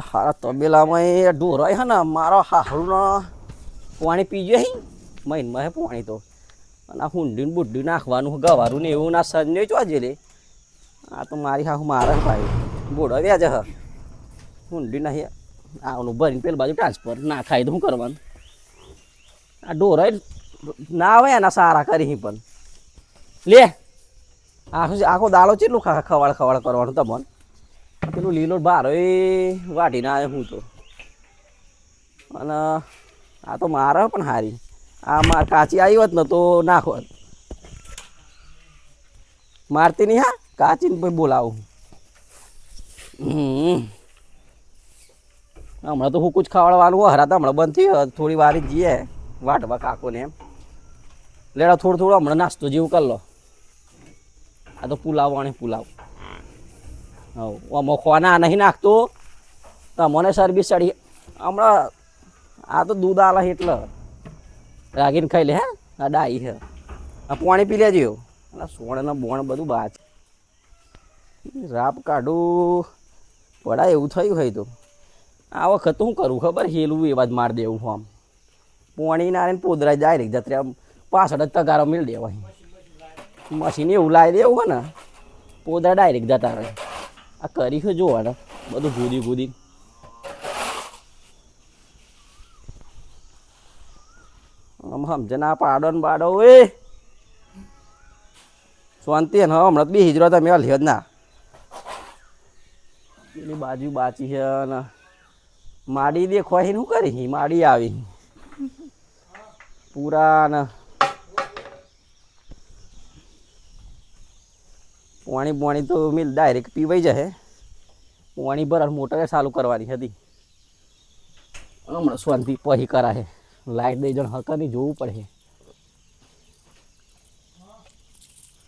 હારા તબેલામાં ઢોરાય હે ને, મારો હાહરુનો પાણી પીજે હી. મહિનમાં હે પાણી તો. અને આ હુંડી ને નાખવાનું ગવારું ને એવું ના સંજય ચોજે લે આ તો મારી હાહુ મારે ભાઈ. બોડો વ્યાજ હ. હુંડી નહીં આવનું ભરીને પેલી બાજુ ટ્રાન્સફર ના ખાય તો શું કરવાનું? આ ઢોરાય ના આવે એના સારા કરી પણ. લે, આખો આખો દાડો કેટલું ખવાડ ખવાડ કરવાનું તમને પેલું લીલો બાર, એ વાટીને આવ્યો હું તો. અને આ તો મારે પણ હારી. આ માર કાચી આવી હોત ને તો નાખોત મારતી નહીં હા? કાચીને પછી બોલાવું. હમ. હમણાં તો હું કુછ હોય હરા તો હમણાં બંધ થઈ થોડી વાર જઈએ વાટવા કાકોને એમ. લેડા થોડું થોડું હમણાં નાસ્તો જેવું કરી લો. આ તો પુલાવ અને પુલાવ. આમાં ખોના નહીં નાખતો. તમને સર્વિસ ચડી હમણાં આ તો દૂધ આલે એટલે. રાગીને ખાઈ લે, હે? આ ડાઈ હે આ પાણી પી લેજો. એટલે સોણના બોણ બધું બાચ રાપ કાઢું. પડા એવું થયું હોય તો. આ વખત હું કરું ખબર? હેલું એવા જ માર દેવું આમ. પોણી ના ને પોદરા જાય જત્રે આમ પાછળ જ તગારો મેળ દેવાય. મશીન એવું લાવી દેવું હોય ને. પોદરા ડાયરેક્ટ જતા રહે. આ કરી છે જોવા ને બધું ભૂદી ભૂદી. સમજના સમજે પાડો ને પાડો એ. શાંતિ ને હમણાં બી હિજરો તમે લ્યો ના પેલી બાજુ બાચી છે ને માડી દેખવાય શું કરી? માડી આવી પૂરા ને પાણી પાણી તો મિલ ડાયરેક્ટ પીવાઈ જશે. પાણી ભર મોટરે ચાલુ કરવાની હતી. હમણાં શાંતિ પછી કરાશે. લાઈટ દઈ જણ હકરની જોવું પડે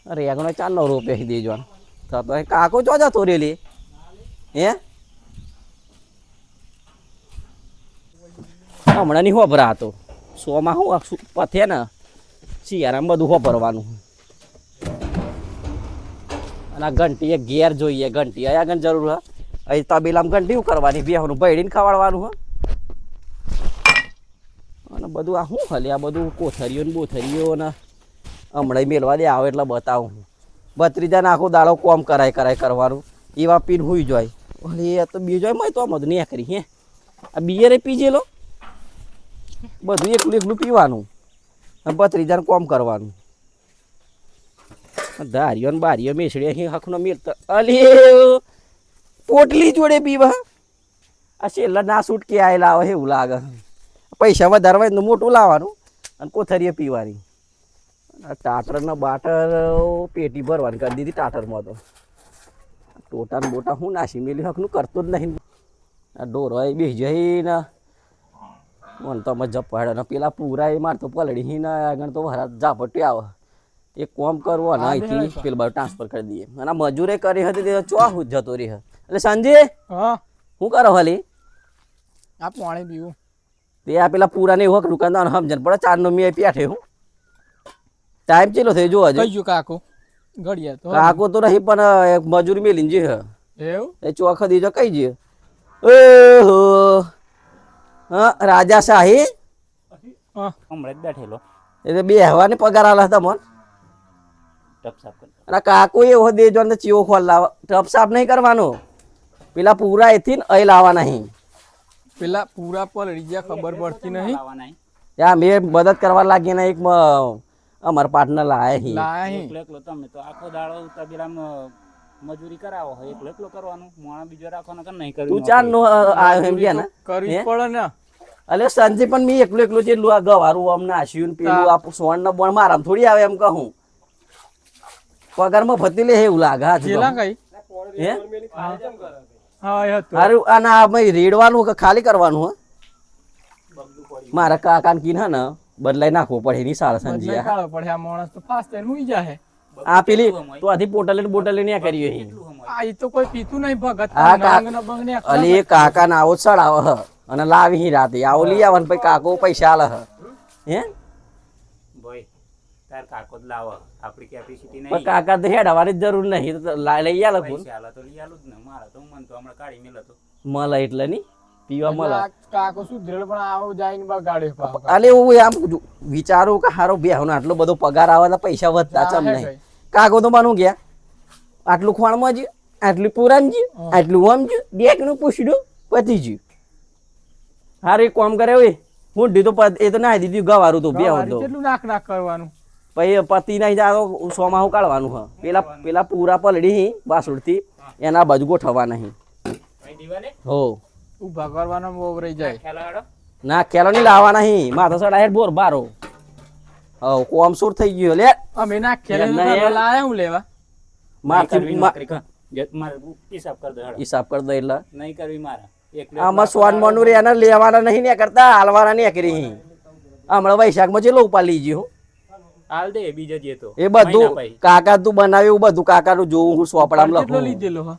અરે આગળ ચારનો રૂપિયા દઈ જવાનું. તો તો કાકો ચો જતો રેલી. હે? હમણાં નહીં હોભરા હતો. સોમાં શું પથે ને, શિયાળામાં બધું હોભરવાનું. અને આ ઘંટી એ ઘેર જોઈએ, ઘંટી. અહીંયા આગળ જરૂર હા અહીં તબેલામાં ઘંટી કરવાની બેહવાનું ભૈડીને ખવાડવાનું હા અને બધું આ શું ખાલી આ બધું કોથરીઓ ને બોથરીઓ ને હમણાં મેળવા દે, આવે એટલે બતાવું બત્રીજાને આખો દાડો કોમ કરાય કરાય કરવાનું. એવા પીન હુઈ જાય. ઓલી એ તો બીજો મય તો જ નહીં કરી હે. આ બિયરે પીજેલો બધું એકલું એકલું પીવાનું. બત્રીજાને કોમ કરવાનું. ધારીઓ બારીઓ મેસડી અહીં હકનો મેળતા અલે પોટલી જોડે પીવા આ છેલ્લા ના છૂટ કે આયેલા આવે એવું લાગે. પૈસા વધારવા તો મોટું લાવવાનું અને કોથરીએ પીવાની. ટાટરનો બાટર પેટી ભરવાની કરી દીધી ટાટરમાં તો. ટોટા ને બોટા હું નાસી મેલી હકનું કરતો જ નહીં. આ ડોરો એ બેસી જઈને મને તો અમે જપાડે પેલા પૂરા એ મારતો પલડી ને આગળ તો વરા ઝાપટી આવે. એક કોમ કરવો ને અહીંથી પેલા બાજુ ટ્રાન્સફર કરી દઈએ. અને મજૂરે કરી હતી તે ચો જતો રહી એટલે સંજય હા. શું કરો હાલી આ પાણી પીવું. તે આ પેલા પૂરા ને હોક દુકાનદાર સમજણ પડે ચારનો મેં પેઠે હું ટાઈમ ચેલો થયો જો હજુ. કઈ કાકો. ઘડિયા તો. કાકો તો નહીં પણ એક મજૂર મેલીને જે હે. એવું? એ ચોખા દીજો કઈ જે ઓહો. હા રાજા શાહી? હા. હમણાં જ બેઠેલો. એટલે બે હવાની પગાર આલા તમને. ટપ સાફ અને કાકો એવો દેજો ને ચીવો ખોલ લાવ. ટપ સાફ નહીં કરવાનો. પેલા પૂરા એથી ને અહીં લાવવા નહીં પેલા પૂરા પર રીજા ખબર પડતી નહીં. યા મેં મદદ કરવા લાગી ને એક મ- પાર્ટનર લાયા હી. લાયા હી. એકલો એકલો તમે તો આખો દાડો તબેલામાં મજૂરી કરાવો. હોય એકલો એકલો કરવાનું. મોણા બીજો રાખવાનો કે નહીં કર્યું તું ચાર નો આવ્યો એમ કે ને. કરવી પડે ને. અલે સંજય પણ મેં એકલું એકલું જે ગવારું આમ નાશ્યું પેલું આ સોન ને બોણ મારામ થોડી આવે એમ કહું. પગારમાં ફતી લે એવું લાગે હા જેલા હજુ કઈ? હે? હા એ હતું. હારું અને આ રેડવાનું કે ખાલી કરવાનું હે? મારા કાકાને કીન હે ને બદલાઈ નાખવો પડે એની સારા બદલાઈ પડે આ માણસ તો ફાસ્ટ થઈને મૂઈ જાય આ પેલી તો આથી પોટલે બોટલે ને કરી હી. આ ઈ તો કોઈ પીતું નહીં ભગત. આ કા- નંગ ને બંગ ને અલે એ કાકા ના આવો ચડાવે હ. અને લાવી હી રાતે. આવો લઈ આવે ને પછી કાકો પૈસા આલે હ. હે? ભાઈ તાર કાકો જ લાવો. આપણી કેપેસિટી નહીં. કાકા તો હેડવાની જ જરૂર નહીં. તો લઈ આલો ફોન. પૈસા તો લઈ આલું જ ને. મારા તો મન તો હમણાં કાઢી મેલો તો. મળે એટલે નહીં. પીવા મળે કાકો સુધરેલ પણ આવો જાય ને બગાડે અલે હું આમ વિચારું કે હારો બેહનો આટલો બધો પગાર આવે તો પૈસા વધતા ચમ નહીં. કાકો તો માનું ગયા. આટલું ખોણમાં જ આટલું પુરાણ જ આટલું આમ જ ડેકનું પૂછડું પતી ગયું હારે કોમ કરે હોય. હું તો પ- એ તો ના દીધું ગવારું તો બે હું તો. નાક નાક કરવાનું? પછી પતિ નહીં જાતો સોમાં ઉકાળવાનું કાઢવાનું હ? પેલા પેલા પૂરા પલડી બાસુડથી. એના બાજુ ગોઠવવા નહીં. હો. ઊભા કરવાનો બહુ રહી જાય. ના કેલો નહીં લાવવા નહીં માથા સડા હેડ બોર બારો. હવ કોમ સુર થઈ ગયો લે. અમે ના ખેલે. લાયા હું લેવા? મારથી મા- નોકરી કર જે મારે હિસાબ કર દે હિસાબ કરી દે એટલે. નહીં કરવી મારા. એકલે આમાં સ્વાન મનુરી એને લેવાના નહીં ને કરતા હાલવાના નહીં કરી હમણાં વૈશાખમાં ચેલો ઉપાડી લીધું હાલ દે બીજો જે તો. એ બધું કાકા તું બનાવ્યું બધું કાકાનું જોવું હું સોપડા માં લખું. લીધેલો હા?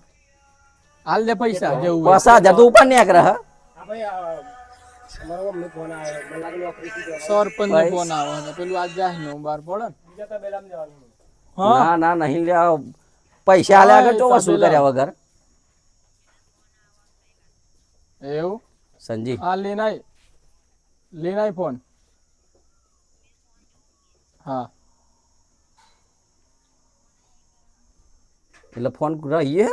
હાલ દે પૈસા જેવું પૈસા પસા હજાર તો ઉપર સરપંચ નો ફોન આવે. પેલું આજ જાય ને. પડે હા? ના ના નહીં લે પૈસા આલ્યા આગળ તો વસૂલ કર્યા વગર. એવું? સંજી. હા લેનાય લેનાય ફોન હા. એટલે ફોન રહીએ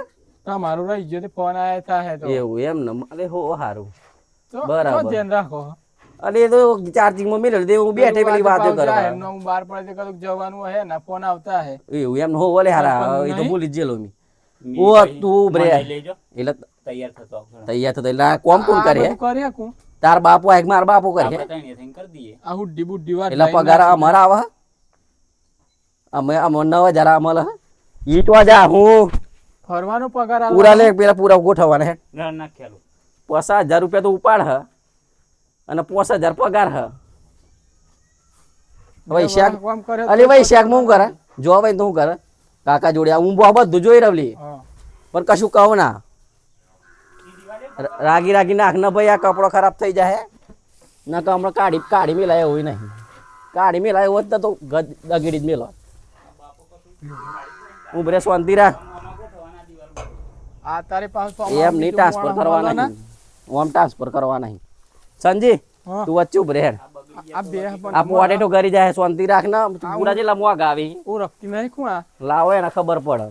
તમારું રહી ગયો તે ફોન આયા થાય તો. એવું એમ ને અરે હો સારું બરાબર. તો ધ્યાન રાખો. અરે એ તો ચાર્જિંગમાં મેળવી દે હું બેઠે પેલી વાતો કરે જાય એમનો હું બાર પડે તો કદુક જવાનું હે ને ફોન આવતા હે. એવું એમ હો ઓલે હારા એ તો? ભૂલી જેલો મી. મી ઓ તું બ્રે એટલે તૈયાર થતો તૈયાર થતો એટલે કોમ કોમ કોણ આ કરે બધું તાર બાપુ એક માર બાપુ કરે આપણે ત્રણેય થઈને કરી દઈએ. આ હુડ્ડી બુડ્ડી વાત એટલે પગાર અમારા આવે? અમે અમે નવ હજાર અમલ. ઈટવા જા હું. ફરવાનો પગાર. પૂરા લે પેલા પૂરા ગોઠવવાના હે. ના ખેલું. પચાસ હજાર રૂપિયા તો ઉપાડ હ. અને પોસ હજાર પગાર હ. ભાઈ શેક અલી ભાઈ શેક હું કરે? જો ભાઈ તું હું કરે? કાકા જોડે હું બહુ બધું જોઈ રવલી. પણ કશું કહો ના. રાગી રાગી નાખ ને ભાઈ આ કપડો ખરાબ થઈ જાય ના તો હમણાં કાઢી કાઢી મેલાય એવું નહીં. કાઢી મેલાય એવું હોત ને તો ગદ દગીડી જ મેલો હું બરે શાંતિ રાખ. આ તારે પાસ એમ નહીં ટ્રાન્સફર કરવા નહીં ઓમ ટ્રાન્સફર કરવા નહીં સંજી તું વચ્ચે ઉભરે આ તો જાય શાંતિ રાખ ને. પૂરા નહીં લાવો એને ખબર પડે.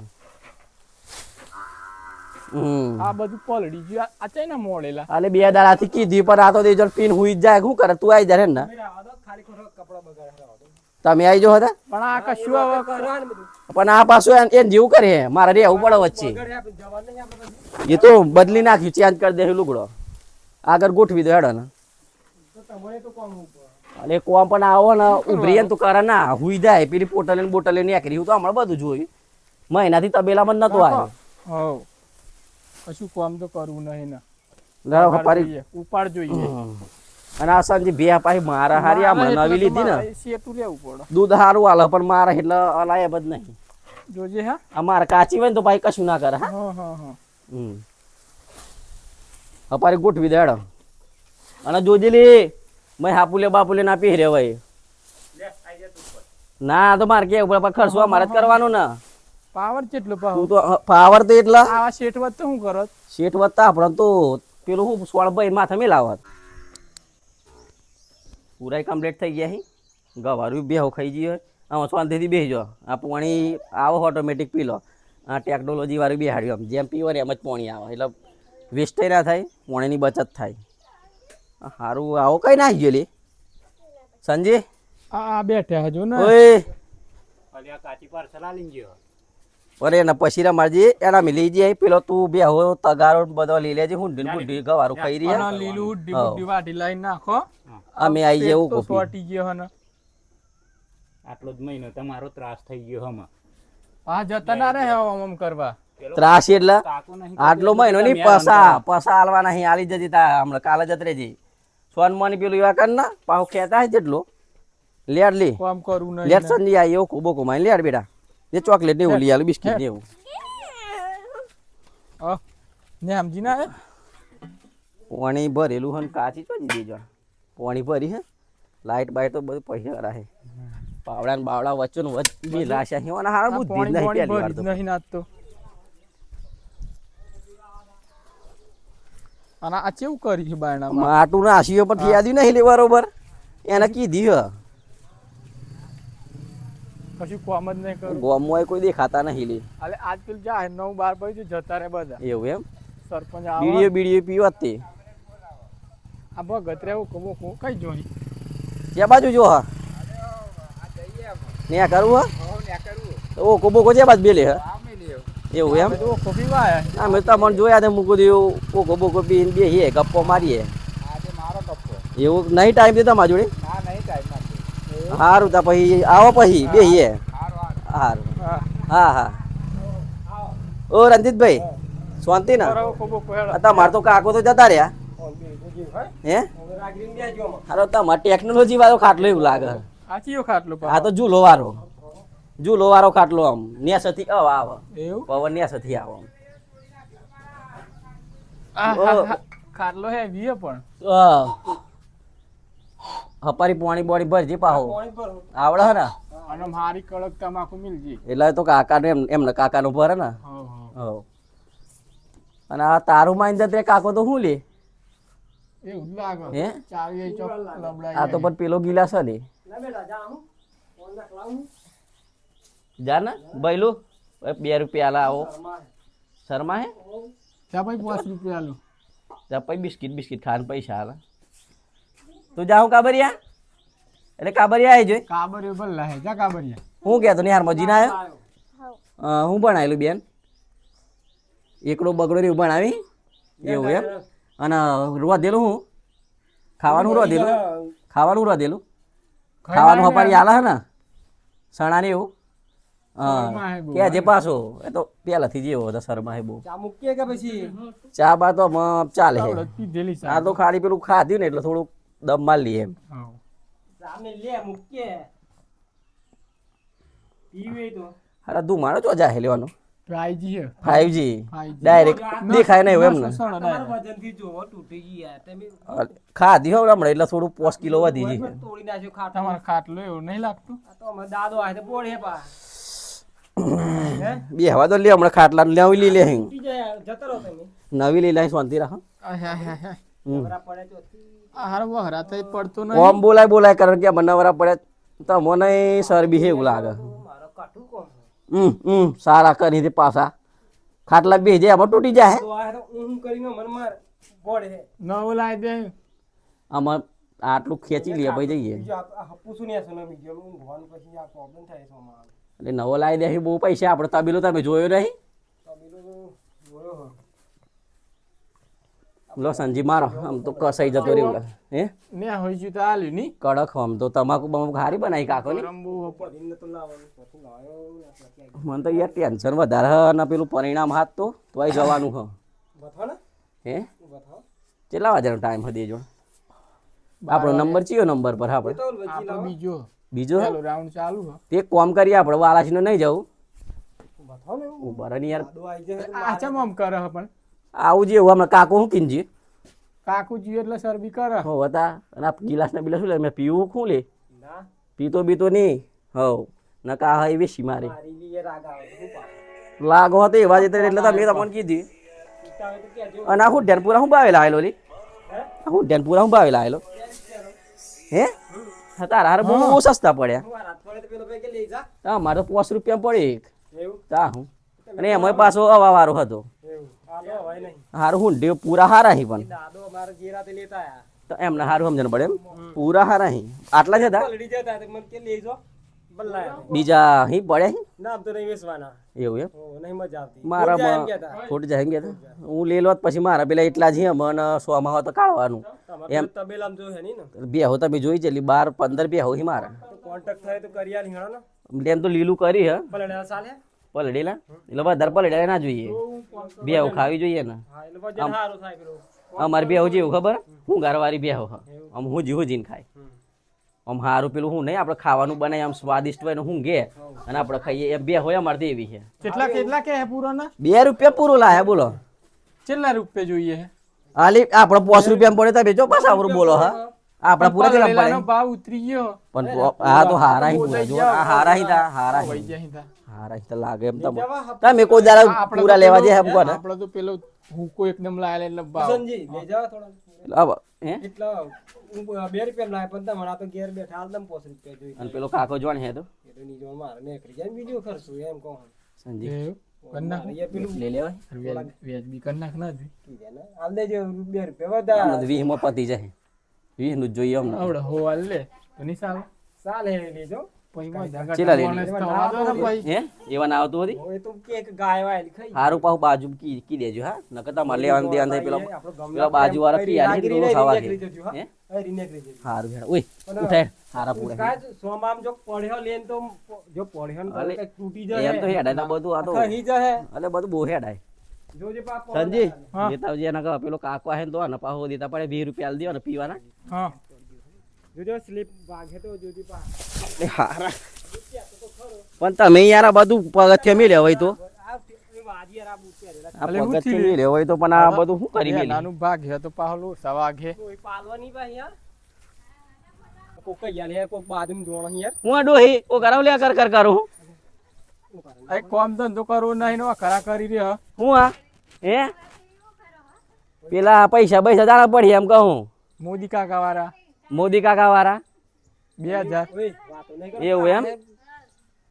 હમ. આ બધું પલડી ગયું. આ- આ ચાઇના મોડેલા? અલે બે દાડાથી કીધી પણ આ તો દેજો પીન હુઈ જ જાય. શું કરે? તું આવી જાય ને. તમે આવી જો હતા પણ આ કશું હવે કરવાનું બધું. પણ આ પાછું એન- જેવું કરે મારે રહેવું પડે વચ્ચે. એ તો બદલી નાખ્યું ચેન્જ કરી દે લુગડો. આગળ ગોઠવી દો હેડો ને અને કોમ પણ આવો ને ઉભરી ને તું કરે ના હુઈ જાય. પેલી પોટલે ને બોટલે નીકળી હું તો હમણાં બધું જોયું. મહિનાથી તબેલામાં નતો આવ્યો. કશું કોમ તો કરવું નહીં ને. ઉપાડ જોઈએ. અને આ સંજી બે પાછી મારા હારી આ મનાવી લીધી ને. તમારે લેવું પડે. દૂધ સારું હાલે પણ મારે એટલે અલાય જ નહીં. જોજે હા. આ મારે કાચી હોય ને તો ભાઈ કશું ના કરે હા? હા હા હમ. અપારી ગોઠવી દેડ અને જોજે લે મેં હાપુલે બાપુલે ના પહેરે ભાઈ ના તો મારે કે ઉપર ખર્ચવા મારે જ કરવાનું ને. પાવર કેટલો પાવર તું તો પાવર તો એટલા. આ શેઠ વત્તા શું કરો શેઠ વત્તા આપણે તો પેલું હું સોળ ભાઈ માથે મેલાવત. પૂરાય કમ્પ્લીટ થઈ ગયા હી. ગવારું બેહો ખાઈ ગઈ હોય આમાં શાંતિથી બેસજો આ પાણી આવો ઓટોમેટિક પી લો આ ટેકનોલોજીવાળું બેહાડ્યું આમ. જેમ પીવો ને એમ જ પાણી આવે. એટલે વેસ્ટે ના થાય પાણીની બચત થાય. સારું આવો કઈ ના ગયો લે? સંજય? આ બેઠ્યા બેઠા હજુ ને. ઓય. કાચી પાર્સલ આલીને ગયો. અરે એના પછી રમાડજે એના મેં લઈ જાય પેલો તું બેહો તગારો ને બધો લઈ લેજે હું બુઢી ગવારું ખાઈ રહી અને લીલું ઉડ્ડી બુડ્ડી વાટી લાઈન નાખો અમે આઈ જેવું કો સોટી ગયો હન. આટલો જ મહિનો તમારો ત્રાસ થઈ ગયો હમ આ જતા ના રહે આમ કરવા. ત્રાસ એટલે આટલો મહિનો ની પસા પસા આલવા નહીં આલી જતી તા હમણાં કાલે જત રેજી સોનમાની પેલું એવા કર ના પાહો ખેતા હે જેટલો. લેડ લી. કામ કરું નહીં લેડ સંજી આ એવો કુબો કુમાઈ લેડ બેટા એ ચોકલેટ ને એવું લઈ આલું બિસ્કિટ ને એવું. ને સમજી ના હે? પાણી ભરેલું હન કાચી ચોજી દેજો. પાણી ભરી હે લાઈટ બાઈટ તો બધું પૈસા કરા પાવડા ને બાવડા વચ્ચે નું વચ્ચે બી લાશા હેવાના હારા આ બુદ્ધિ નહીં નહીં નાખતો અને આ કેવું કરી છે બાયણામાં માટું નાસીઓ પણ યાદી નહીં લે બરોબર. એને કીધી હ. કશું કોમ જ નહીં કરું. ગોમમાં કોઈ દેખાતા નહીં લે. અલે આજ પેલું જાય નવ બાર પછી જતા રહે બધા. એવું એમ? સરપંચ આવે. બીડીએ બીડીઓ પીવત તે. આ ભગત રહેવું કબો કો કઈ જોઈ? ક્યાં બાજુ જો હા. ને કરવું હા? ઓ કોબો કો જે બાજુ બેલે હા. એવું એમ? તો કોફી વાય અમે તમને જોયા તે મૂકું દીધું કોકો બોકો પીને બેહીએ ગપ્પો મારીએ. મારો એવું નહીં ટાઈમ દેતા તમારા જોડે? ના સારું તા પછી આવો પછી બેહીએ. સારું હા હા હા. ઓ રંજીતભાઈ શાંતિ ને? કબો તમારે તો કાકો તો જતા રહ્યા. હે? હારો તમારે ટેકનોલોજી વાળો ખાટલો એવું લાગે. આ આ તો જુલો વાળો જુલો વાળો ખાટલો આમ. ન્યાસથી અવ આવ. એવું? પવન ન્યાસથી આવ આમ. હા, હા, ખાટલો હે વીએ પણ. હપારી પોણી બોણી ભરજી પાહો. આવડે હે ને? અને મારી કડક તમાકુ મિલજી. એટલે તો કાકાને એમ એમને કાકાનું ભરે ને? હો હા. હવ અને આ તારું માઇન્ડ તે કાકો તો શું લે? એવું જ લાગે. હે? ચાવી એ ચોક લબડાઈ આ તો પણ પેલો ગિલાસ હે ને જા ને બૈલું. બે રૂપિયા આલા આવો. શર્મા હે ત્યાં ભાઈ પાંચ રૂપિયા આલું. જા પછી બિસ્કિટ બિસ્કિટ ખાન પૈસા આલા. તું જાઉં કાબરિયા? એટલે કાબરિયા આવી જોઈ. કાબરિયો ભલ્લા હે જા કાબરિયા. હું કહેતો ને યાર મજીના આવ્યો હું ભણાયેલું બેન. એકડો બગડો ને એવું આવી. એવું એમ. અને રોધેલું હું. ખાવાનું રોધેલું ખાવાનું રોધેલું ખાવાનું હપારી આલા હે ને? સણા ને એવું કે જે પાછો. એ તો પહેલાથી જેવો હતો શર્મા હે બહુ. ચા મૂકીએ કે પછી? ચા બા તો ચાલે આ તો ખાલી પેલું ખાધ્યું ને એટલે થોડુંક દમ માર એમ. અરે તું લે મૂકીએ. પીવે તો. અરે ધુમાડો ચો જાહે લેવાનો? 5G હે. 5G. ડાયરેક્ટ દેખાય નહીં એમ ને વજનથી જોવો તૂટી ગયા તમે ખાધી હો હમણાં એટલે થોડું પોસ કિલો વધી ગઈ. તોડી નાખ્યો ખાટો. તમારો ખાટલો એવું નહીં લાગતું? તો અમે દાદો આવે તો બોળે પા બે હવા તો લે હમણાં ખાટલા નવી લી લે જાય જતો રહો તમે. નવી લઈ લાઈ શાંતિ રાખો આહા, આહા, આહા. પડે ચોથી. ઓમ બોલાય બોલાય કારણ કે આ બનાવરા પડે તો મને શરબી એવું લાગે. મારો કાઠું હમ હમ સારા કરી દે પાછા. ખાટલા બે જાય આમાં તૂટી જાય. તો આ તો ઊંઘ કરીને મન માર બોળે નવો લાવી દે આમાં આટલું ખેંચી લે ભાઈ જઈએ. એટલે નવો લાવી દે બહુ પૈસા આપણે તબીલો તમે જોયો નહીં? હો. લો સંજી મારો. આમ તો કસાઈ જતો રહ્યું. હે? ને હોય જ્યું તો આલ્યું ની કડક આમ તો તમાકુ બમાકુ હારી બનાવી કાકો ની. તો ને મને તો યાર ટેન્શન વધારે અને પેલું પરિણામ હાથ તો તોય જવાનું હ. હે? કેટલા વાગ્યાનો ટાઈમ હતી જો આપણો નંબર ચિયો નંબર પર આપણે. તો બીજો. બીજો ચાલો રાઉન્ડ ચાલુ હે. તે એક કામ કરીએ આપણે વાલાસીનો નહીં જવું. ને ઊભા યાર. દાદો આ ચમ આમ કરે પણ? આવું જે હમણાં કાકો શું કીનજી કાકુ જીવે એટલે શરબી કરે. હો હતા અને આ ગિલાસ ના બિલાસ શું લે? મેં પીવું શું લે? ના. પીતો બીતો નહીં. હો નકા હા એવી સી મારી તો લાગો હતો એવા જ એટલે એટલે તમે તમને કીધી. તો અને હું ધ્યાનપુરા હું બાવેલા આવેલો લી? હે? આ હું બાવેલા આવેલો હે? હા તારા હારે બહુ બહુ સસ્તા પડ્યા. હું તો મારે તો પાંચ રૂપિયા પડે એક. તા હું અને એમાં પાછો અવા વારો હતો. તો હારું હું ડે પૂરા હારા હી પણ. દાદો અમારે જે રાતે લેતા આયા. તો એમને હારું સમજણ પડે એમ? પૂરા હારા હી. આટલા છે તા પલડી જતા મને કે લઈ જો બીજા હી પડે હી? નામ તો નહીં વેચવાના. એવું એમ? નહીં મજા આવતી. મારા ખોટ જાય કહેતા? હું લઈ લો પછી મારા પેલા એટલા જ મને સો માં તો કાઢવાનું. એમ. તો જો હે ને? બે હો તમે જોઈ ચેલી બાર પંદર બે હો હી મારા કોન્ટેક્ટ થાય તો કરી ને. લેન તો લીલું કરી હે. ચાલે? પલડેલા એટલે વધારે પલડ્યા ના જોઈએ. બે હો ખાવી જોઈએ ને. હા એટલે વજન સારું થાય પેલું. અમારે બે હો જેવું ખબર? હું ઘરવાળી બે હો. આમ હું જીવું જીન ખાય આમ હારું પેલું હું નહીં આપણે ખાવાનું બનાય આમ સ્વાદિષ્ટ હોય ને હું ઘે. અને આપણે ખાઈએ. એમ બે હોય અમારે તો એવી છે. કેટલા કેટલા કે હે પૂરાના? બે રૂપિયા પૂરું લાયા બોલો. કેટલા રૂપિયા જોઈએ હાલી આપણે પાંચ રૂપિયા પડે તમે જો પાછા આવરું બોલો હા. આપડા પૂરા કેટલા પડે ભાવ ઉતરી ગયો. પણ આ તો હારા હી જો આ હારા હી તા હારા હી હારા હી તા લાગે એમ તમે તમે કોઈ દાડા પૂરા લેવા જે હમ એમ કોને આપણે તો પેલો હુકો એકદમ લાયલે એટલે ભાવ. સંજી લે જાઓ થોડા. આવો, હે? એટલા બે રૂપિયા લાવે પણ તમારા તો ઘેર બેઠા હાલ તમે પોસ રૂપિયા જોઈ અને પેલો કાકો જોણ હે તો? એ તો નીચે મારે નીકળી જાય વીડિયો કરશું એમ કહો સંજી એવું? કરી નાખ. મારે યાર પેલું લઈ લેવાય. વ્યાજ- વ્યાજબી કરી નાખ ના હજી. કીધે ને હાલ દેજો બે રૂપિયા વધારે. વીસમાં પતી જાય. વીસનું જોઈએ અમને. આવડે હો હાલ લે. તો સાલ લેજો ને. પછી. હે? એવા ના આવતું હતી હવે તો કેક ગાય વાય ખાઈ. હારું પાછું બાજુ કી કી દેજો હા? નકર તમારે લેવાનું દેવાનું થાય પેલો આપણો પેલા બાજુ વાળા પી આલી લાગી તો ખાવા દે હે? હવે નીકળી હેડ. ઓય ઉઠાય હારા પૂરા. કાંઈ સોમામ જો પડ્યો લેન તો જો પડ્યો ને તો તૂટી જાય એમ તો હેડાય ના બધું આ સંજી. દેતાવજી એના કહો પેલો કાકો આહે તો આને પાહો દેતા પડે વીસ રૂપિયા દેવા ને પીવાના. હા. જોજો સ્લીપ વાગે તો જોજી પા. હારા. પણ તમે યાર આ બધું પગથિયા મેળ્યા હોય તો. આ વાજી યાર આ બૂટ પહેરેલા આ અલે હું પગથિયા થયું? હોય તો પણ આ બધું શું કરી બે નાનું ભાગ હે તો પાહલો સવાઘે પાલવાની પા યાર? કોક યાર યાર કોક બાજુમાં જોણ યાર. હું ડોહી ઓ કરાવ લે કર કર કરું. એક કોમ ધંધો કરવો નહીં નો ખરા કરી રહ્યો હું. આ? હે? પેલા પૈસા પૈસા જાણા પડી એમ કહું. મોદી કાકા વાળા મોદી કાકા વાળા બે હજાર. એવું એમ?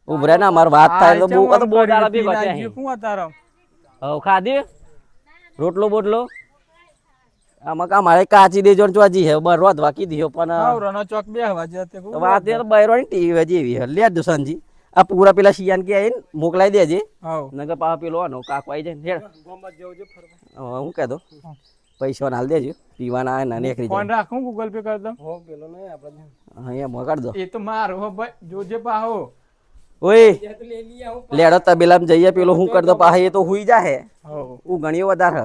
ઉભરે ના માર વાત થાય તો બહુ તો બહુ દાડા ભેગા થયા છે. શું તારો હવ ખાધી? રોટલો બોટલો? આમાં કા મારે કાચી દેજો ને ચોજી હે બર રોધવા કીધી હે પણ રણો ચોક બે હવા જતે વાત બૈરોની ટીવી જેવી હે. લે દો સંજી. આ પૂરા પેલા શિયાન કે આઈને મોકલાઈ દેજે. હાવ નગર પા પેલો આનો કાકો આવી જાય ને હેડ. ગોમત જવું છે ફરવા હવે હું. પૈસા નાલ દેજો. પીવાના આવે નાની એકરી ફોન રાખું ગૂગલ પે કરી દઉં? હો પેલો નહીં આપણે અહીંયા મોકલ દો. એ તો મારો હો ભાઈ જોજે પાહો. ઓય હું લેડો તબેલામાં જઈએ પેલો હું કરતો પાહે એ તો હુઈ જાહે. હું ઘણી વધારે.